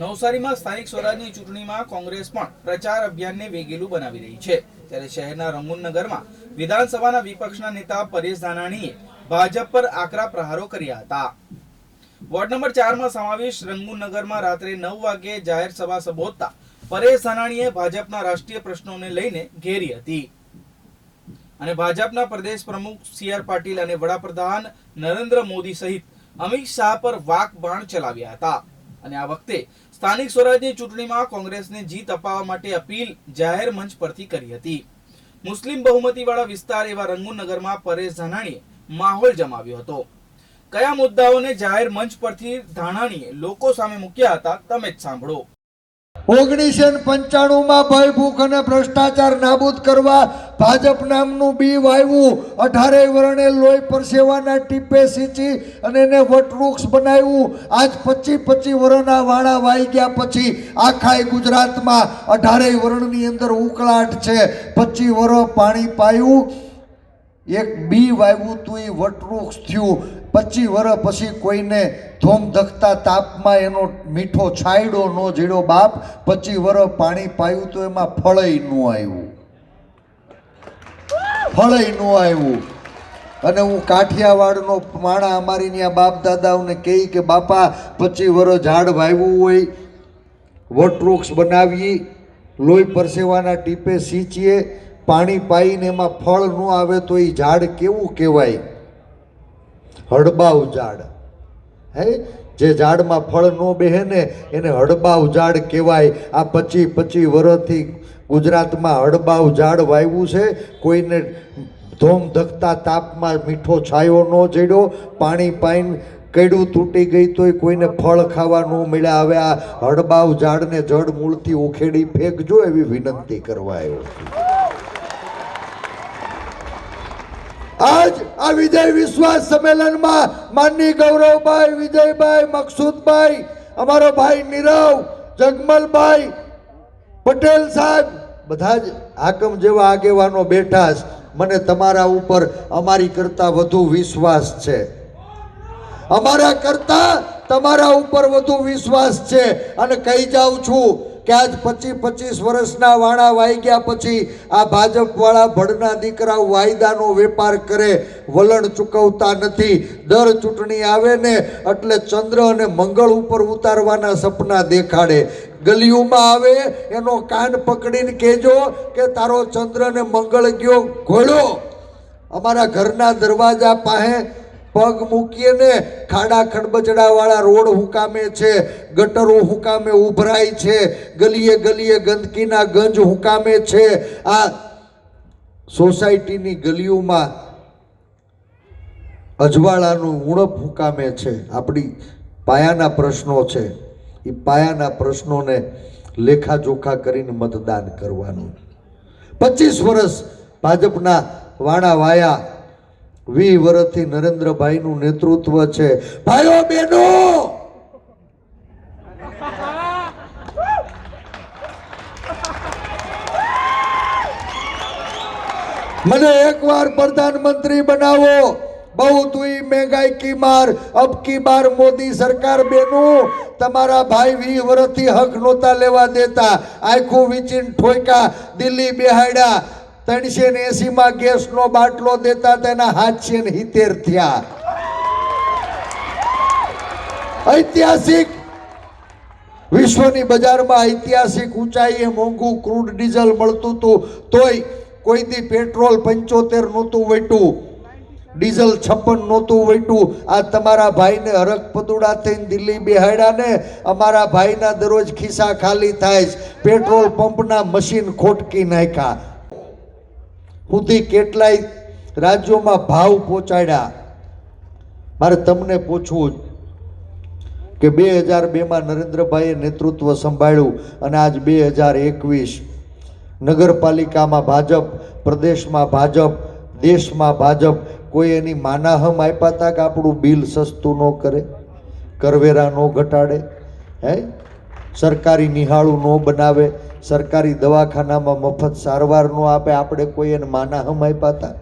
નવસારીમાં સ્થાનિક સ્વરાજની ચૂંટણીમાં કોંગ્રેસ પણ પ્રચાર અભિયાનને વેગેલું બનાવી રહી છે. ત્યારે શહેરના રંગુનગરમાં વિધાનસભાના વિપક્ષના નેતા પરેશ ધાનાણીએ ભાજપ પર આકરા પ્રહારો કર્યા હતા. વોર્ડ નંબર ચારમાં સમાવેશ રંગુનગરમાં રાત્રે નવ વાગે જાહેર સભા સંબોધતા પરેશ ધાનાણીએ ભાજપના રાષ્ટ્રીય પ્રશ્નોને લઈને ઘેરી હતી. અને ભાજપના પ્રદેશ પ્રમુખ સી આર પાટીલ અને વડાપ્રધાન નરેન્દ્ર મોદી સહિત અમિત શાહ પર વાકબાણ ચલાવ્યા હતા. અને આ વખતે સ્થાનિક સ્વરાજની ચૂંટણીમાં કોંગ્રેસને જીત અપાવવા માટે અપીલ જાહેર મંચ પરથી કરી હતી. મુસ્લિમ બહુમતીવાળા વિસ્તાર એવા રંગુનગરમાં પરેશ ધાનાણીએ માહોલ જમાવ્યો હતો. કયા મુદ્દાઓને જાહેર મંચ પરથી ધાનાણીએ લોકો સામે મૂક્યા હતા, તમે જ સાંભળો. ઓગણીસો પંચાણું માં ભય ભૂખ અને ભ્રષ્ટાચાર નાબૂદ કરવા ભાજપ નામનું બી વાવ્યું અઢારે વર્ણે લોહી પરસેવાના ટીપે સિંચી અને એને વટવૃક્ષ બનાવ્યું. આજ પચી પચી વર્ણના વાણા વાઈ ગયા પછી આખાય ગુજરાતમાં અઢારે વર્ણની અંદર ઉકળાટ છે. પચી વર પાણી પાયું. એક બી વાવ્યું તું એ વટવૃક્ષ થયું. પચી વર્ષ પછી કોઈને ધોમ ધખતા તાપમાં એનો મીઠો છાંયડો ન જીડો બાપ, પચી વર્ષ પાણી પાયું તો એમાં ફળય ન આવ્યું. ફળય ન આવ્યું. અને હું કાઠિયાવાડનો માણા અમારી ત્યાં બાપ દાદાઓને કહી કે, બાપા, પચી વર્ષ ઝાડ વાવ્યું હોય વટવૃક્ષ બનાવીએ, લોહી પરસેવાના ટીપે સીંચીએ, પાણી પાઈને એમાં ફળ ન આવે તો એ ઝાડ કેવું કહેવાય? હડબાવ ઝાડ. હે? જે ઝાડમાં ફળ ન બેહે ને, એને હડબાવ ઝાડ કહેવાય. આ પચી પચી વર્ષથી ગુજરાતમાં હડબાવ ઝાડ વાવ્યું છે. કોઈને ધોમ ધકતા તાપમાં મીઠો છાયો ન જડ્યો પાણી પાઈને કડું તૂટી ગઈ તોય કોઈને ફળ ખાવા ન મળ્યા. હવે આ હડબાવ ઝાડને જડ મૂળથી ઉખેડી ફેંકજો એવી વિનંતી કરવા આવ્યો છું. આજ આ વિજય વિશ્વાસ સંમેલનમાં માનની ગૌરવભાઈ, વિજયભાઈ, મકસૂદભાઈ, અમારો ભાઈ નીરવ, જગમલભાઈ, પટેલ સાહેબ, બધા જ હાકમ જેવા આગેવાનો બેઠા મને તમારા ઉપર અમારી કરતા વધુ વિશ્વાસ છે. અમારા કરતા તમારા ઉપર વધુ વિશ્વાસ છે. અને કહી જાઉં છું કે આજ પચીસ પચીસ વર્ષના વાણા વાઈ ગયા પછી આ ભાજપવાળા ભડના દીકરાઓ વાયદાનો વેપાર કરે, વલણ ચૂકવતા નથી. દર ચૂંટણી આવે ને એટલે ચંદ્ર અને મંગળ ઉપર ઉતારવાના સપના દેખાડે. ગલીઓમાં આવે, એનો કાન પકડીને કહેજો કે તારો ચંદ્ર ને મંગળ ગયો, ઘોડો. અમારા ઘરના દરવાજા પાસે પગ મૂકીએ ને ખાડા ખડબચડાવાળા રોડ હુકામે છે, ગટરો હુકામે ઉભરાય છે, ગલીએ ગલીએ ગંદકીના ગંજ હુકામે છે. આ સોસાયટીની ગલીઓમાં અજવાળાનું ઉણપ હુકામે છે. આપણી પાયાના પ્રશ્નો છે. એ પાયાના પ્રશ્નોને લેખાજોખા કરીને મતદાન કરવાનું. પચીસ વર્ષ ભાજપના વાણા વાયા વી વર્ષથી નરેન્દ્રભાઈનું નેતૃત્વ છે. ભાઈઓ બહેનો મને એકવાર પ્રધાનમંત્રી બનાવો. બહુ તુઈ મહેંગાઈ કી માર, અબ કી બાર મોદી સરકાર બેનું. તમારા ભાઈ વી વર્ષથી હક નહોતા લેવા દેતા. આખું વિચીન ઠોકા દિલ્હી બેહાડ્યા ત્રણસો ને એસી માં ગેસનો બાટલો દેતા તેના હાથસે ને હિતેર થયા. ઐતિહાસિક વિશ્વની બજારમાં ઐતિહાસિક ઊંચાઈએ મોંઘું ક્રૂડ ડીઝલ મળતું હતું, તોય કોઈ દી પેટ્રોલ પંચોતેર નહોતું વટ્યું ડીઝલ છપ્પન નહોતું વટ્યું આ તમારા ભાઈને હરખ પદુડા થઈને દિલ્હી બિહાડ્યા ને, અમારા ભાઈના દરરોજ ખિસ્સા ખાલી થાય પેટ્રોલ પંપના મશીન ખોટકી નાખ્યા. સુધી કેટલાય રાજ્યોમાં ભાવ પહોંચાડ્યા. મારે તમને પૂછવું કે બે હજાર બેમાં નરેન્દ્રભાઈએ નેતૃત્વ સંભાળ્યું અને આજ બે હજાર એકવીસ નગરપાલિકામાં ભાજપ, પ્રદેશમાં ભાજપ, દેશમાં ભાજપ કોઈ એની માનાહમ આપ્યા હતા કે આપણું બિલ સસ્તું ન કરે, કરવેરા ન ઘટાડે, હે? સરકારી નિહાળું ન બનાવે સરકારી દવાખાનામાં મફત સારવાર ન આપે, આપણે કોઈ એને માનાહમ આપ્યા હતા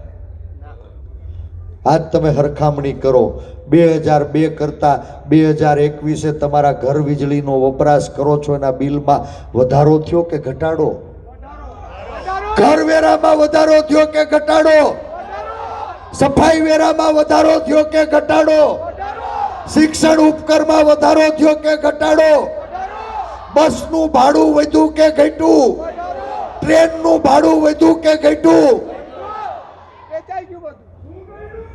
આજ તમે હરખામણી કરો. બે હજાર બે કરતાં બે હજાર એકવીસે તમારા ઘર વીજળીનો વપરાશ કરો છો, એના બિલમાં વધારો થયો કે ઘટાડો? ઘર વેરામાં વધારો થયો કે ઘટાડો? સફાઈ વેરામાં વધારો થયો કે ઘટાડો? શિક્ષણ ઉપકરમાં વધારો થયો કે ઘટાડો? બસનું ભાડું વધ્યું કે ઘટ્યું? ટ્રેનનું ભાડું વધ્યું કે ઘટ્યું?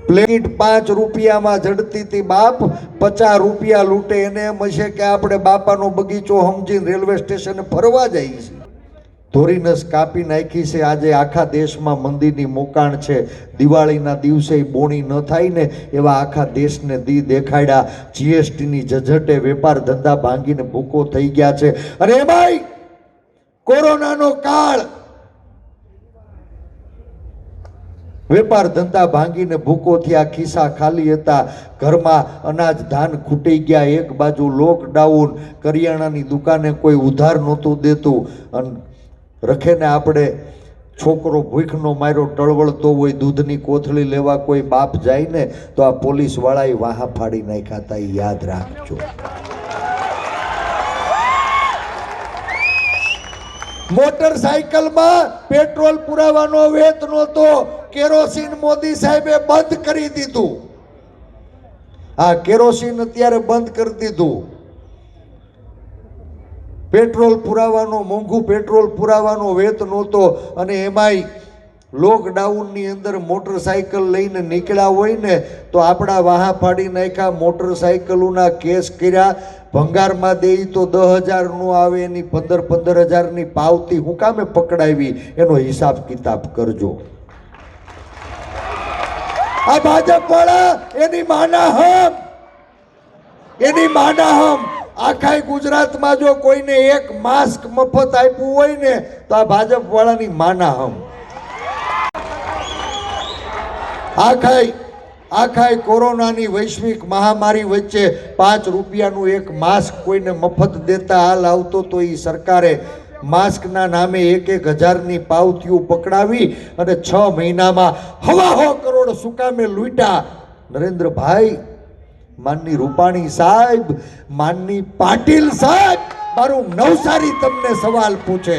પ્લેટ પાંચ રૂપિયામાં જડતી હતી બાપ, પચાસ રૂપિયા લૂંટે એને એમ હશે કે આપણે બાપાનો બગીચો સમજીને રેલવે સ્ટેશને ફરવા જઈએ છીએ. ધોરીનસ કાપી નાખી છે. આજે આખા દેશમાં મંદીની મોકાણ છે. દિવાળીના દિવસે બોણી ન થાય ને એવા આખા દેશને દી દેખાડ્યા. જીએસટીની ઝઝટે વેપાર ધંધા ભાંગીને ભૂકો થઈ ગયા છે. અરે ભાઈ, કોરોનાનો કાળ. વેપાર ધંધા ભાંગીને ભૂકો થયા, ખિસ્સા ખાલી હતા. ઘરમાં અનાજ ધાન ખૂટી ગયા. એક બાજુ લોકડાઉન કરિયાણાની દુકાને કોઈ ઉધાર નહોતું દેતું. અને રખેને આપણે છોકરો ભૂખનો માર્યો, ટળવળતો હોય, દૂધની કોથળી લેવા કોઈ બાપ જાય ને, તો આ પોલીસ વાળાએ વાહા ફાડી નાખ્યા એ યાદ રાખજો. મોટરસાયકલમાં પેટ્રોલ પુરાવાનો વેત નહોતો, કેરોસીન મોદી સાહેબે બંધ કરી દીધું. આ કેરોસીન અત્યારે બંધ કરી દીધું. પેટ્રોલ પુરાવાનો, મોંઘું પેટ્રોલ પુરાવાનો વેત નહોતો અને એમાંય લોકડાઉનની અંદર મોટરસાયકલ લઈને નીકળ્યા હોય ને, તો આપણા વાહા ફાડી નાખ્યા, મોટરસાયકલોના કેસ કર્યા. ભંગારમાં દેઈ તો દસ હજારનું આવે, એની પંદર પંદર હજારની પાવતી હું કામે પકડાવી? એનો હિસાબ કિતાબ કરજો. આ ભાજપ વાળા એની માના હમ! એની માના હમ! આખા ગુજરાતમાં જો કોઈને એક માસ્ક મફત આપ્યું હોય ને, તો આ ભાજપ વાળાની માના હમ. આખાય આખાય કોરોનાની વૈશ્વિક મહામારી વચ્ચે પાંચ રૂપિયાનું એક માસ્ક કોઈને મફત દેતા હાલ આવતો તો એ સરકારે માસ્કના નામે એક એક હજારની પાવતીઓ પકડાવી અને છ મહિનામાં હવા હો કરોડ સુકામે લૂંટા નરેન્દ્રભાઈ માનની રૂપાણી સાહેબ, માનની પાટીલ સાહેબ, મારું નવસારી તમને સવાલ પૂછે.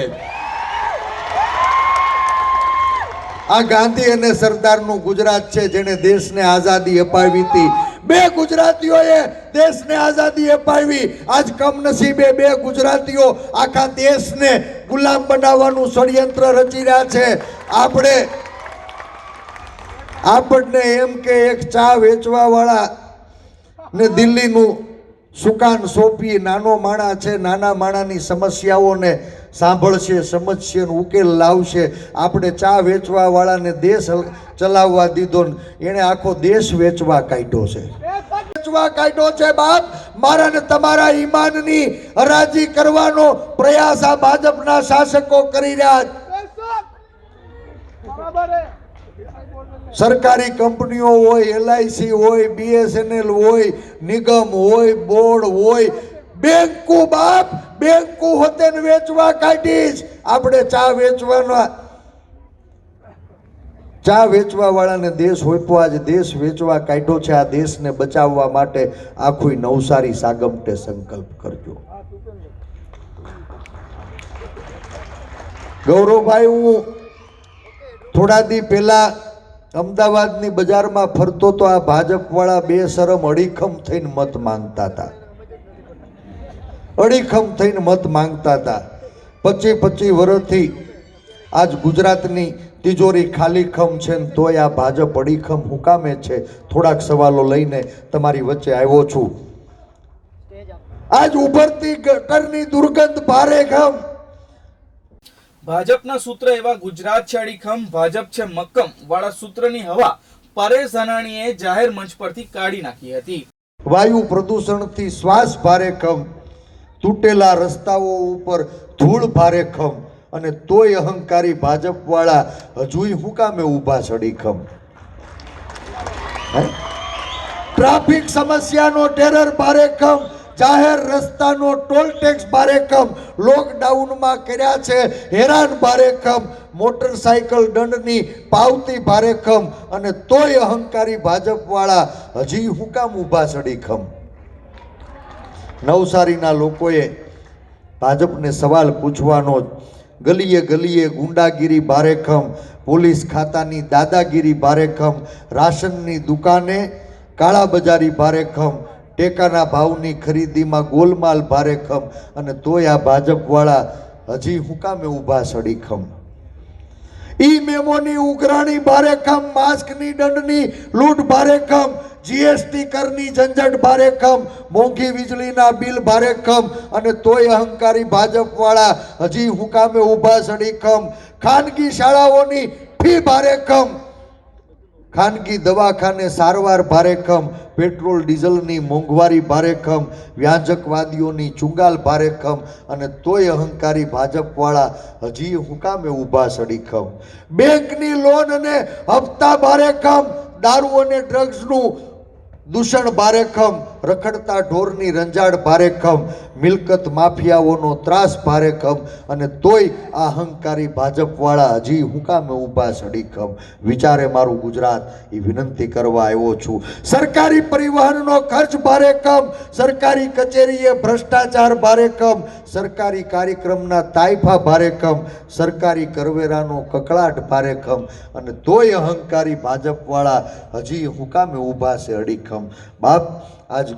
આ ગાંધી અને સરદારનું ગુજરાત છે જેણે દેશને આઝાદી અપાવી હતી. બે ગુજરાતીઓએ દેશને આઝાદી અપાવી. આજ કમનસીબે બે ગુજરાતીઓ આખા દેશને ગુલામ બનાવવાનું ષડયંત્ર રચી રહ્યા છે. આપણે આપણને એમ કે એક ચા વેચવા વાળા ને દિલ્હીનું સુકાન સોંપી નાનો માણા છે, નાના માણાની સમસ્યાઓને સાંભળશે સમજશે ઉકેલ લાવશે. આપણે ચા વેચવાવાળાને દેશ ચલાવવા દીધો ને. એણે આખો દેશ વેચવા કાઢ્યો છે. વેચવા કાઢ્યો છે બાપ. મારા ને તમારા ઈમાનની હરાજી કરવાનો પ્રયાસ આ ભાજપના શાસકો કરી રહ્યા છે. સરકારી કંપનીઓ હોય એલઆઈસી હોય બીએસએનએલ હોય, નિગમ હોય, બોર્ડ હોય, બેંકો બાપ, બેંકો હોતે વેચવા કાઢીશ આપણે ચા વેચવાના. ચા વેચવા વાળાને દેશ હોઈપો આજે દેશ વેચવા કાઢ્યો છે, આ દેશને બચાવવા માટે આખું નવસારી સાગમટે સંકલ્પ કરજો. ગૌરવભાઈ, હું થોડા દી પહેલા અમદાવાદની બજારમાં ફરતો તો આ ભાજપવાળા બે શરમ અડીખમ થઈને મત માંગતા હતા. અડીખમ થઈને મત માંગતા હતા. પચી પચી વર્ષથી આજ ગુજરાતની તિજોરી ખાલીખમ છે ને તોય આ ભાજપ અડીખમ હુકામે છે. થોડાક સવાલો લઈને તમારી વચ્ચે આવ્યો છું. આજ ઉભરતી ગટરની દુર્ગંધ ભારે ખમ ભાજપના સૂત્ર એવા ગુજરાત છે અડીખમ, ભાજપ છે મક્કમ, વાળા સૂત્રની હવા પરેશ ધાનાણીએ જાહેર મંચ પરથી કાઢી નાખી હતી. વાયુ પ્રદૂષણથી શ્વાસ ભારે ખમ, તૂટેલા રસ્તાઓ ઉપર ધૂળ ભારે ખમ અને તોય અહંકારી ભાજપવાળા હજુય હું કામે ઊભા ચડી ખમ? ટ્રાફિક સમસ્યાનો ટેરર ભારે ખમ. જાહેર રસ્તાનો ટોલ ટેક્સ ભારે ખમ લોકડાઉનમાં કર્યા છે. હેરાન ભારે ખમ મોટરસાયકલ દંડની પાવતી ભારેખમ અને તોય અહંકારી ભાજપવાળા હજી હું કામ ઊભા સડીખમ નવસારીના લોકોએ ભાજપને સવાલ પૂછવાનો ગલીએ ગલીએ ગુંડાગીરી ભારેખમ પોલીસ ખાતાની દાદાગીરી ભારેખમ રાશનની દુકાને કાળાબજારી ભારેખમ ટેકાના ભાવની ખરીદીમાં ગોલમાલ ભારેખમ અને તોય આ ભાજપવાળા હજી હું કામે ઊભા સડીખમ ઈ મેમોની ઉઘરાણી ભારેખમ માસ્કની દંડની લૂંટ ભારેખમ જીએસટી કરની ઝંઝટ ભારેખમ મોંઘી વીજળીના બિલ ભારેખમ અને તોય અહંકારી ભાજપવાળા હજી હુકામે ઊભા સડીખમ ખાનગી શાળાઓની ફી ભારેખમ ખાનગી દવાખાને સારવાર ભારેખમ, પેટ્રોલ ડીઝલની મોંઘવારી ભારેખમ, વ્યાજકવાદીઓની ચુંગાલ ભારેખમ અને તોય અહંકારી ભાજપવાળા હજી હુકામે ઊભા સડીખમ. બેંકની લોન અને હપ્તા ભારેખમ, દારૂ અને ડ્રગ્સનું દૂષણ ભારેખમ રખડતા ઢોરની રંજાડ ભારેખમ મિલકત માફિયાઓનો ત્રાસ ભારેખમ અને તોય આ અહંકારી ભાજપવાળા હજી હુકામે ઊભા સડીખમ વિચારે મારું ગુજરાત, એ વિનંતી કરવા આવ્યો છું. સરકારી પરિવહનનો ખર્ચ ભારેખમ સરકારી કચેરીએ ભ્રષ્ટાચાર ભારેખમ સરકારી કાર્યક્રમના તાઇફા ભારેખમ સરકારી કરવેરાનો કકળાટ ભારેખમ અને તોય અહંકારી ભાજપવાળા હજી હુકામે ઊભા છે અડીખમ બાપ આજ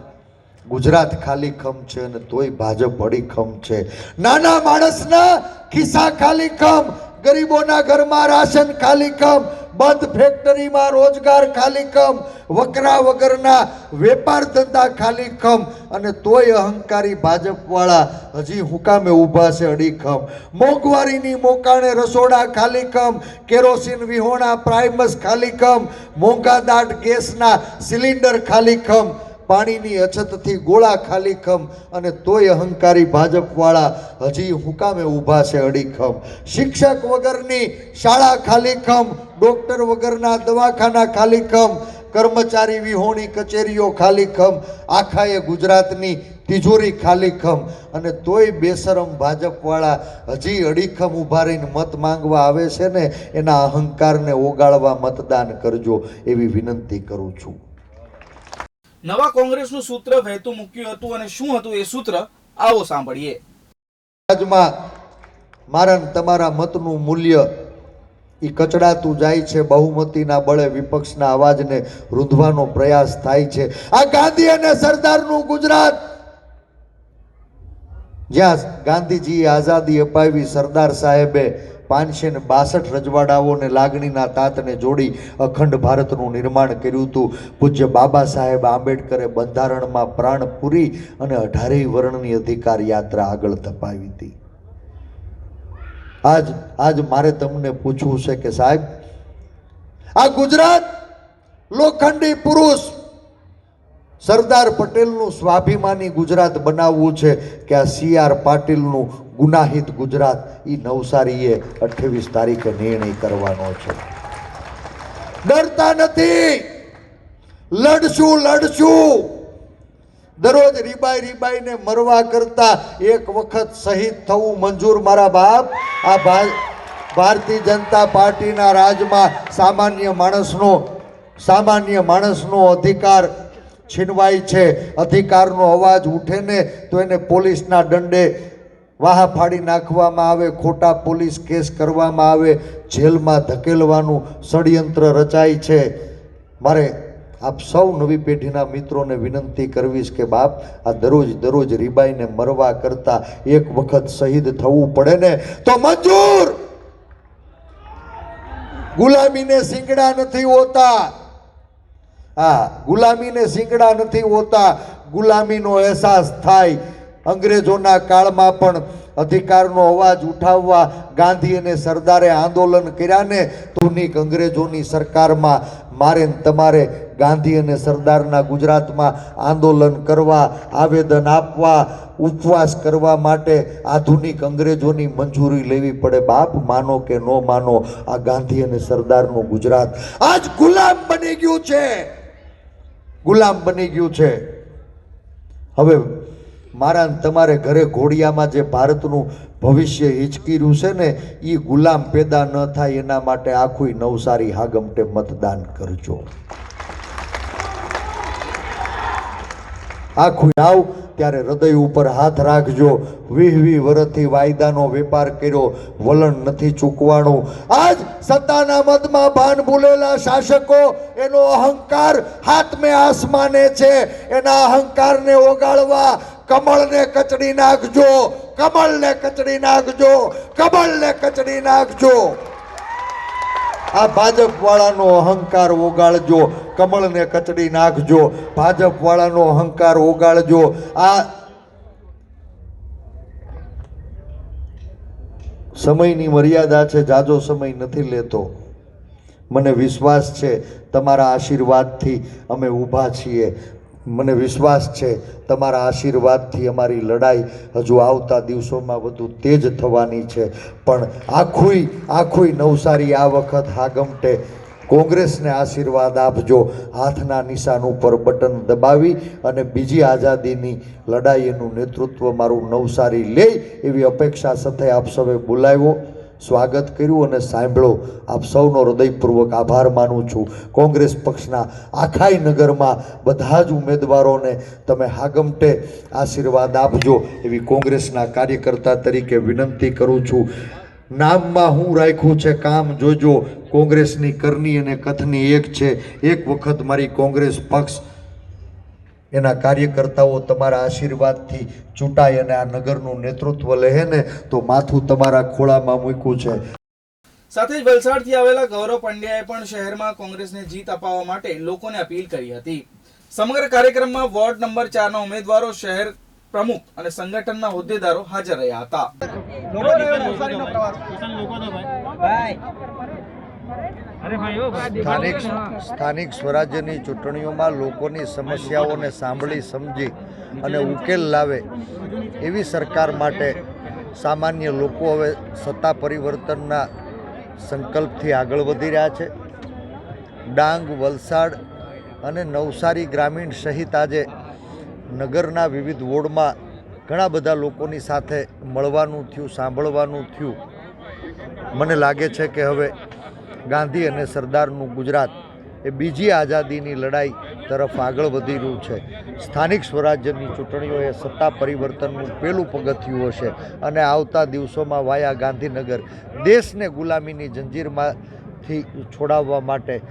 ગુજરાત ખાલી ખમ છે અને તોય ભાજપ અડીખમ છે. નાના માણસના ખિસ્સા ખાલી ખમ, ગરીબોના ઘરમાં રાશન ખાલી ખમ, બંધ ફેક્ટરીમાં રોજગાર ખાલી ખમ, વકરા વગરના વેપાર ધંધા ખાલી ખમ અને તોય અહંકારી ભાજપવાળા હજી હુકામે ઊભા છે અડીખમ મોંઘવારીની મોકાણે રસોડા ખાલી ખમ, કેરોસીન વિહોણા પ્રાઇમસ ખાલી ખમ, મોંઘા દાટ ગેસના સિલિન્ડર ખાલી ખમ પાણીની અછતથી ગોળા ખાલી ખમ અને તોય અહંકારી ભાજપવાળા હજી હુકામે ઊભા છે અડીખમ શિક્ષક વગરની શાળા ખાલી ખમ, ડોક્ટર વગરના દવાખાના ખાલી ખમ, કર્મચારી વિહોણી કચેરીઓ ખાલી ખમ, આખાએ ગુજરાતની તિજોરી ખાલી ખમ અને તોય બેશરમ ભાજપવાળા હજી અડીખમ ઊભા રહીને મત માંગવા આવે છે ને, એના અહંકારને ઓગાળવા મતદાન કરજો એવી વિનંતી કરું છું. નવા કોંગ્રેસનું સૂત્ર વહેતું મૂક્યું હતું અને શું હતું એ સૂત્ર, આવો સાંભળીએ. રાજમાં મારા તમારા મતનું મૂલ્ય એ કચડાતું જાય છે, બહુમતીના બળે વિપક્ષના અવાજને રૂંધવાનો પ્રયાસ થાય છે. આ ગાંધી અને સરદારનું ગુજરાત! જ્યાં ગાંધીજીએ આઝાદી અપાવી સરદાર સાહેબે પાંચસો ને બાસઠ રજવાડાઓને લાગણીના તાતને જોડી અખંડ ભારતનું નિર્માણ કર્યું હતું. પૂજ્ય બાબા સાહેબ આંબેડકરે બંધારણમાં પ્રાણ પૂરી અને અઢારેય વર્ણની અધિકાર યાત્રા આગળ ધપાવી હતી. આજ આજ મારે તમને પૂછવું છે કે સાહેબ, આ ગુજરાત લોખંડી પુરુષ સરદાર પટેલનું સ્વાભિમાની ગુજરાત બનાવવું છે કે આ સી આર પાટીલનું ગુનાહિત ગુજરાત એ નવસારીએ અઠ્ઠાવીસ તારીખે નિર્ણય કરવાનો છે. ડરતા નથી. લડશું લડશું. દરરોજ રીબાઈ, રીબાઈને મરવા કરતા એક વખત શહીદ થવું મંજૂર મારા બાપ. આ ભારતીય જનતા પાર્ટીના રાજમાં સામાન્ય માણસનો સામાન્ય માણસનો અધિકાર છીનવાય છે. અધિકારનો અવાજ ઉઠે ને તો એને પોલીસના દંડે વાહ ફાડી નાખવામાં આવે, ખોટા પોલીસ કેસ કરવામાં આવે, જેલમાં ધકેલવાનું ષડયંત્ર રચાય છે. મારે આપ સૌ નવી પેઢીના મિત્રોને વિનંતી કરવીશ કે બાપ, આ દરરોજ દરરોજ રીબાઈને મરવા કરતા એક વખત શહીદ થવું પડે ને તો મંજૂર! ગુલામીને સિંગડા નથી હોતા. હા, ગુલામીને સિંગડા નથી હોતા. ગુલામીનો અહેસાસ થાય. અંગ્રેજોના કાળમાં પણ અધિકારનો અવાજ ઉઠાવવા ગાંધી અને સરદારે આંદોલન કર્યા ને ધુનિક અંગ્રેજોની સરકારમાં મારે તમારે ગાંધી અને સરદારના ગુજરાતમાં આંદોલન કરવા, આવેદન આપવા, ઉપવાસ કરવા માટે આધુનિક અંગ્રેજોની મંજૂરી લેવી પડે. બાપ માનો કે ન માનો આ ગાંધી અને સરદારનું ગુજરાત આજ ગુલામ બની ગયું છે. ગુલામ બની ગયું છે. હવે મારા તમારે ઘરે ઘોડિયામાં જે ભારતનું ભવિષ્ય હિચકી રહ્યું છે ને એ ગુલામ પેદા ન થાય એના માટે આખું નવસારી હાગમટે મતદાન કરજો. આખું આવ ત્યારે હૃદય ઉપર હાથ રાખજો. વીહ વીહ વર્ષથી વાયદાનો વેપાર કર્યો. વલણ નથી ચૂકવાનું. આજ સત્તાના મદમાં ભાન ભૂલેલા શાસકો, એનો અહંકાર હાથમે આસમાને છે. એના અહંકારને ઓગાળવા કમળને કચડી નાખજો. કમળને કચડી નાખજો. કમળને કચડી નાખજો. આ ભાજપ વાળાનો અહંકાર ઓગાળજો, કમળને કચડી નાખજો ભાજપ વાળાનો અહંકાર ઓગાળજો. આ સમયની મર્યાદા છે, જાજો સમય નથી લેતો. મને વિશ્વાસ છે, તમારા આશીર્વાદથી અમે ઊભા છીએ. મને વિશ્વાસ છે, તમારા આશીર્વાદથી અમારી લડાઈ હજુ આવતા દિવસોમાં વધુ તેજ થવાની છે. પણ આખુંય આખુંય નવસારી આ વખત હાગમટે કોંગ્રેસને આશીર્વાદ આપજો. હાથના નિશાન ઉપર બટન દબાવી અને બીજી આઝાદીની લડાઈ એનું નેતૃત્વ મારું નવસારી લે એવી અપેક્ષા સાથે આપ સૌએ બોલાવ્યો. સ્વાગત કર્યું અને સાંભળો, આપ સૌનો હૃદયપૂર્વક આભાર માનું છું. કોંગ્રેસ પક્ષના આખાય નગરમાં બધા જ ઉમેદવારોને તમે હાગમટે આશીર્વાદ આપજો એવી કોંગ્રેસના કાર્યકર્તા તરીકે વિનંતી કરું છું. નામમાં હું રાખ્યું છે કામ જોજો. કોંગ્રેસની કરની અને કથની એક છે. એક વખત મારી કોંગ્રેસ પક્ષ એના કાર્યકર્તાઓ તમારા આશીર્વાદથી ચૂંટાય અને આ નગરનું નેતૃત્વ લે ને તો માથું તમારા ખોળામાં મૂક્યું છે. સાથે જ વલસાડથી આવેલા ગૌરવ પંડ્યાએ પણ શહેરમાં કોંગ્રેસને જીત અપાવવા માટે લોકોને અપીલ કરી હતી. સમગ્ર કાર્યક્રમમાં વોર્ડ નંબર ચારના ઉમેદવારો શહેર પ્રમુખ અને સંગઠનના હોદ્દેદારો હાજર રહ્યા હતા. સ્થાનિક સ્થાનિક સ્વરાજ્યની ચૂંટણીઓમાં લોકોની સમસ્યાઓને સાંભળી સમજી અને ઉકેલ લાવે એવી સરકાર માટે સામાન્ય લોકો હવે સત્તા પરિવર્તનના સંકલ્પથી આગળ વધી રહ્યા છે. ડાંગ વલસાડ અને નવસારી ગ્રામીણ સહિત આજે નગરના વિવિધ વોર્ડમાં ઘણા બધા લોકોની સાથે મળવાનું થયું સાંભળવાનું થયું. મને લાગે છે કે હવે ગાંધી અને સરદારનું ગુજરાત એ બીજી આઝાદીની લડાઈ તરફ આગળ વધી રહ્યું છે. સ્થાનિક સ્વરાજ્યની ચૂંટણીઓ એ સત્તા પરિવર્તનનું પહેલું પગથિયું હશે અને આવતા દિવસોમાં વાયા ગાંધીનગર દેશને ગુલામીની જંજીરમાંથી છોડાવવા માટે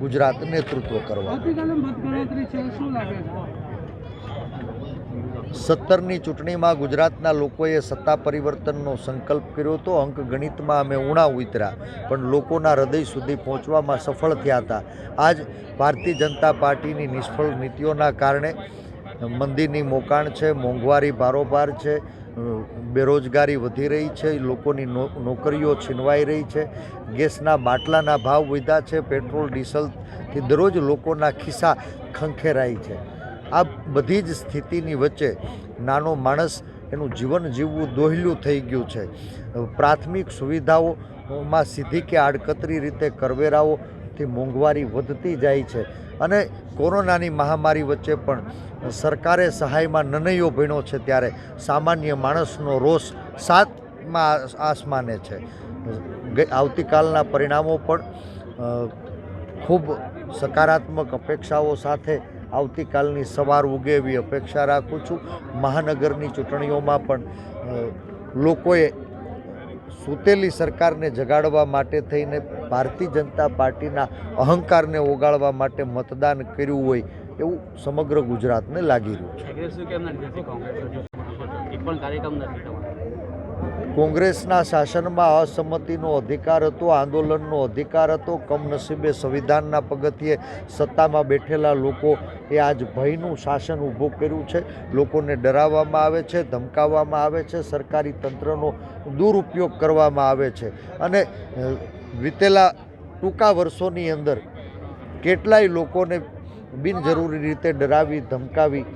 ગુજરાત નેતૃત્વ કરવા આવતીકાલે મતગણતરી છે શું લાગે છે સત્તરની ચૂંટણીમાં ગુજરાતના લોકોએ સત્તા પરિવર્તનનો સંકલ્પ કર્યો હતો અંક ગણિતમાં અમે ઉણા ઉતર્યા. પણ લોકોના હૃદય સુધી પહોંચવામાં સફળ થયા હતા. આજ ભારતીય જનતા પાર્ટીની નિષ્ફળ નીતિઓના કારણે મંદીની મોકાણ છે, મોંઘવારી ભારોભાર છે, બેરોજગારી વધી રહી છે, લોકોની નોકરીઓ છીનવાઈ રહી છે, ગેસના બાટલાના ભાવ વધ્યા છે, પેટ્રોલ, ડીઝલથી દરરોજ લોકોના ખિસ્સા ખંખેરાય છે. આ બધી જ સ્થિતિની વચ્ચે નાનો માણસ એનું જીવન જીવવું દોહલ્યું થઈ ગયું છે. પ્રાથમિક સુવિધાઓમાં સીધી કે આડકતરી રીતે કરવેરાઓથી મોંઘવારી વધતી જાય છે અને કોરોનાની મહામારી વચ્ચે પણ સરકારે સહાયમાં નનૈયો ભણ્યો છે ત્યારે સામાન્ય માણસનો રોષ સાતમાં આસમાને છે. આવતીકાલના પરિણામો પણ ખૂબ સકારાત્મક અપેક્ષાઓ સાથે આવતીકાલની સવાર ઉગે એવી અપેક્ષા રાખું છું. મહાનગરની ચૂંટણીઓમાં પણ લોકોએ સૂતેલી સરકારને જગાડવા માટે થઈને ભારતીય જનતા પાર્ટીના અહંકારને ઓગાળવા માટે મતદાન કર્યું હોય એવું સમગ્ર ગુજરાતને લાગી રહ્યું છે. કોંગ્રેસના શાસનમાં અસંમતિનો અધિકાર હતો, આંદોલનનો અધિકાર હતો, કમનસીબે સંવિધાનના પગથિયે સત્તામાં બેઠેલા લોકો એ આજ ભયનું શાસન ઊભું કર્યું છે. લોકોને ડરાવવામાં આવે છે, ધમકાવવામાં આવે છે, સરકારી તંત્રનો દુરુપયોગ કરવામાં આવે છે. અને વીતેલા ટૂંકા વર્ષોની અંદર કેટલાય લોકોને બિનજરૂરી રીતે ડરાવી, ધમકાવી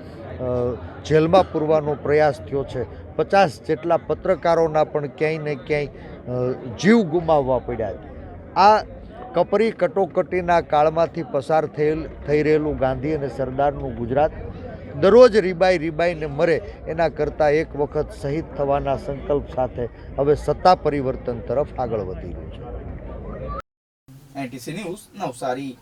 જેલમાં પૂરવાનો પ્રયાસ થયો છે. પચાસ જેટલા પત્રકારોના પણ ક્યાંય ને ક્યાંય જીવ ગુમાવવા પડ્યા આ કપરી કટોકટીના કાળમાંથી પસાર થયેલ, થઈ રહેલું ગાંધી અને સરદારનું ગુજરાત દરરોજ રીબાઈ રીબાઈને મરે, એના કરતાં એક વખત શહીદ થવાના સંકલ્પ સાથે હવે સત્તા પરિવર્તન તરફ આગળ વધી રહ્યું છે. NTC news Navsari.